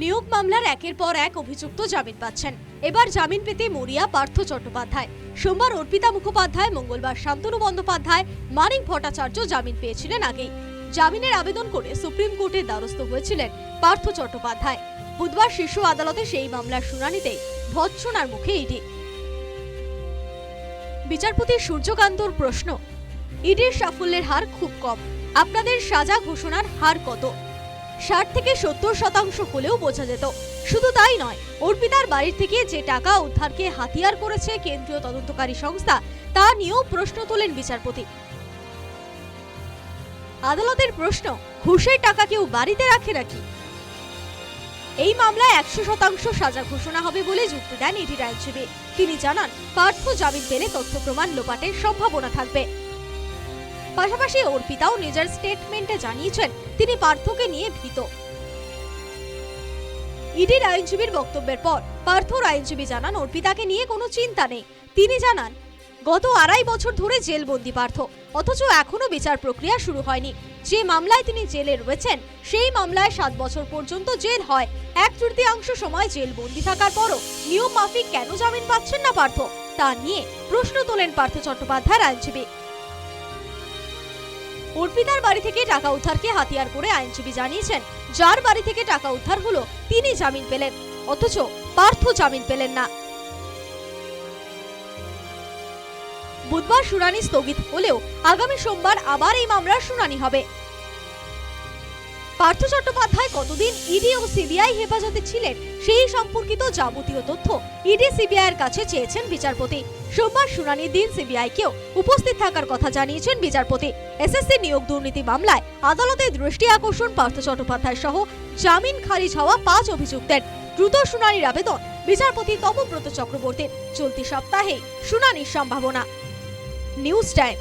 নিয়োগ মামলার একের পর এক অভিযুক্ত জামিন পাচ্ছেন। এবার জামিন পেতে মরিয়া পার্থ চট্টোপাধ্যায়। সোমবার অর্পিতা মুখোপাধ্যায়, মঙ্গলবার শান্তনু বন্দ্যোপাধ্যায়, মানিক ভট্টাচার্য জামিন পেয়েছিলেন আগেই। জামিনের আবেদন করে সুপ্রিম কোর্টের দ্বারস্থ হয়েছিলেন পার্থ চট্টোপাধ্যায়। বুধবার শীর্ষ আদালতে সেই মামলার শুনানিতে ভৎসনার মুখে ইডি। বিচারপতি সূর্যকান্তর প্রশ্ন, ইডির সাফল্যের হার খুব কম। আপনাদের সাজা ঘোষণার হার কত? ষাট থেকে সত্তর শতাংশ হলেও বোঝা যেত। শুধু তাই নয়, অর্পিতার বাড়ির থেকে যে টাকা উদ্ধারকে হাতিয়ার করেছে কেন্দ্রীয় তদন্তকারী সংস্থা, তা নিয়েও প্রশ্ন তোলেন বিচারপতি। আদালতের প্রশ্ন, ঘুষের টাকা কেউ বাড়িতে রাখে নাকি? এই মামলায় একশো শতাংশ সাজা ঘোষণা হবে বলে যুক্তি দেন ইডির আইনজীবী। তিনি জানান, পার্থ জামিন পেলে তথ্য প্রমাণ লোপাটের সম্ভাবনা থাকবে। পাশাপাশি অর্পিতাও নিজের স্টেটমেন্টে জানিয়েছেন, তিনি পার্থকে নিয়ে ভীত। ইডির আইনজীবীর বক্তব্যের পর পার্থর আইনজীবী জানান, অর্পিতাকে নিয়ে কোনো চিন্তা নেই। তিনি জানান, গত আড়াই বছর ধরে জেলবন্দি পার্থ, অথচ এখনও বিচার প্রক্রিয়া শুরু হয়নি। যে মামলায় তিনি জেলে রয়েছেন, সেই মামলায় সাত বছর পর্যন্ত জেল হয়। এক তৃতীয়াংশ সময় জেলবন্দি থাকার পরও নিয়ম মাফিক কেন জামিন পাচ্ছেন না পার্থ, তা নিয়ে প্রশ্ন তোলেন পার্থ চট্টোপাধ্যায়ের আইনজীবী। অর্পিতার বাড়ি থেকে টাকা উদ্ধারকে হাতিয়ার করে আইনজীবী জানিয়েছেন, যার বাড়ি থেকে টাকা উদ্ধার হলো তিনি জামিন পেলেন, অথচ পার্থ জামিন পেলেন না। বুধবার শুনানি স্থগিত হলেও আগামী সোমবার আবার এই মামলার শুনানি হবে। পার্থ চট্টোপাধ্যায় কতদিন ইডি ও সিবিআই হেফাজতে ছিলেন সেই সম্পর্কিত যাবতীয় তথ্য ইডি সিবিআই এর কাছে চেয়েছেন বিচারপতি। সোমবার শুনানির দিন সিবিআই কেও উপস্থিত থাকার কথা জানিয়েছেন বিচারপতি। এসএসসি নিয়োগ দুর্নীতি মামলায় আদালতের দৃষ্টি আকর্ষণ পার্থ চট্টোপাধ্যায় সহ জামিন খারিজ হওয়া পাঁচ অভিযুক্তের। দ্রুত শুনানির আবেদন বিচারপতি তপব্রত চক্রবর্তীর। চলতি সপ্তাহে শুনানির সম্ভাবনা। News time.